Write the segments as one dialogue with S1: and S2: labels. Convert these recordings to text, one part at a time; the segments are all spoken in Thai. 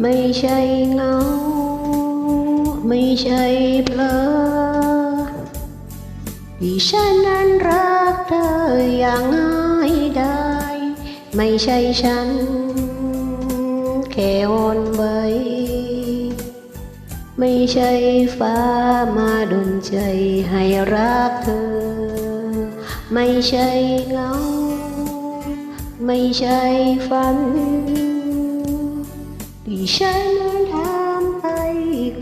S1: ไม่ใช่เงา ไม่ใช่เพล่ี่ฉันนั้นรักเธออย่างง่ายได้ ไม่ใช่ฉัน แค่อนไวไม่ใช่ฟ้ามาดนใจให้รักเธอ ไม่ใช่เงา ไม่ใช่ฝัน ที่ฉันทำไป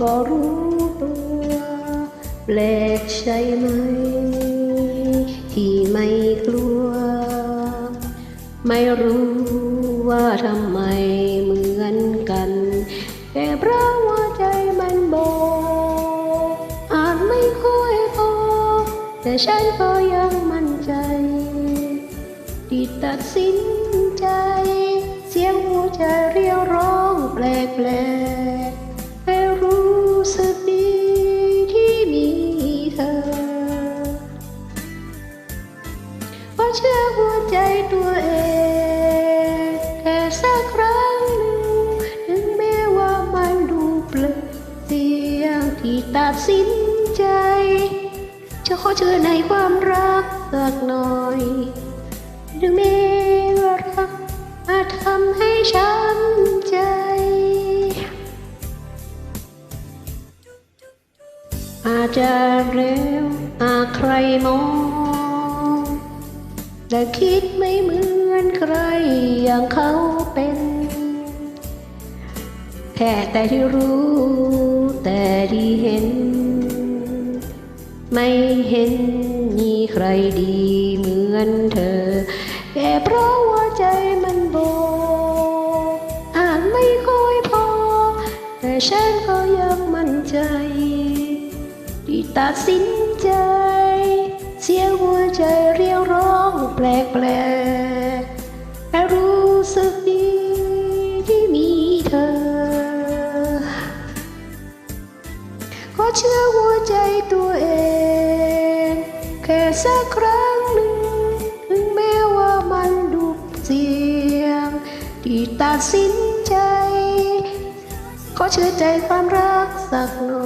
S1: ก็รู้ตัว แปลกใช่ไหม ที่ไม่กลัว ไม่รู้ว่าทำไมเหมือนกัน แต่เพราะว่าใจมันบอกอาจไม่ค่อยพอ แต่ฉันก็ยังมั่นใจ ที่ตัดสินใจ เสียงหัวใจเรียกร้อง แปลกๆให้รู้สึกดีที่มีเธอ เพราะเชื่อหัวใจตัวเองแต่สักครั้งหนึ่งถึงแม้ว่ามันดูเปลือยเสียงที่ตัดสินใจ จะขอเชื่อในความรักสักหน่อยหรืแม้ว่ารักอาจทำให้ฉัน จะเร็วอาใครมอง แต่คิดไม่เหมือนใครอย่างเขาเป็น แค่แต่ที่รู้แต่ที่เห็น ไม่เห็นมีใครดีเหมือนเธอ แค่เพราะว่าใจมันโบอ่านไม่ค่อยพอ แต่ฉันก็ยังมั่นใจ ตัดสินใจ เสียหัวใจเรียกร้องแปลกแปลกแต่รู้สึกดีที่มีเธอขอเชื่อหัวใจตัวเอง แค่สักครั้งหนึ่งถึงแม้ว่ามันดูเสียง ที่ตัดสินใจ ขอเชื่อใจความรักสักหน่อย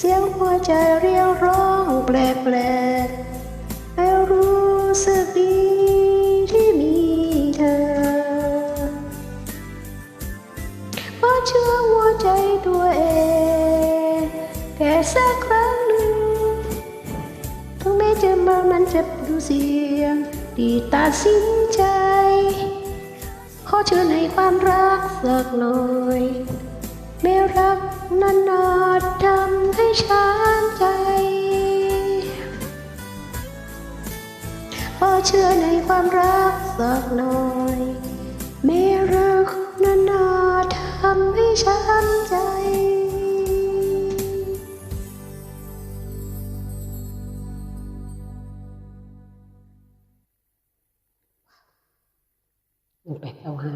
S1: เสียงหัวใจเรียวร้องแปลกๆให้รู้สึกดีที่มีเธอเพราะเชื่อหัวใจตัวเองแค่สักครั้งหนึ่งถึงแม้จะมามันจะดูเสียงที่ตัดสินใจ ขอเชิญให้ความรักสักหน่อย ไม่รักนานๆทำให้ช้ำใจขอเชื่อในความรักสักหน่อย ไม่รักนานๆทำให้ช้ำใจแปดเก้าห้า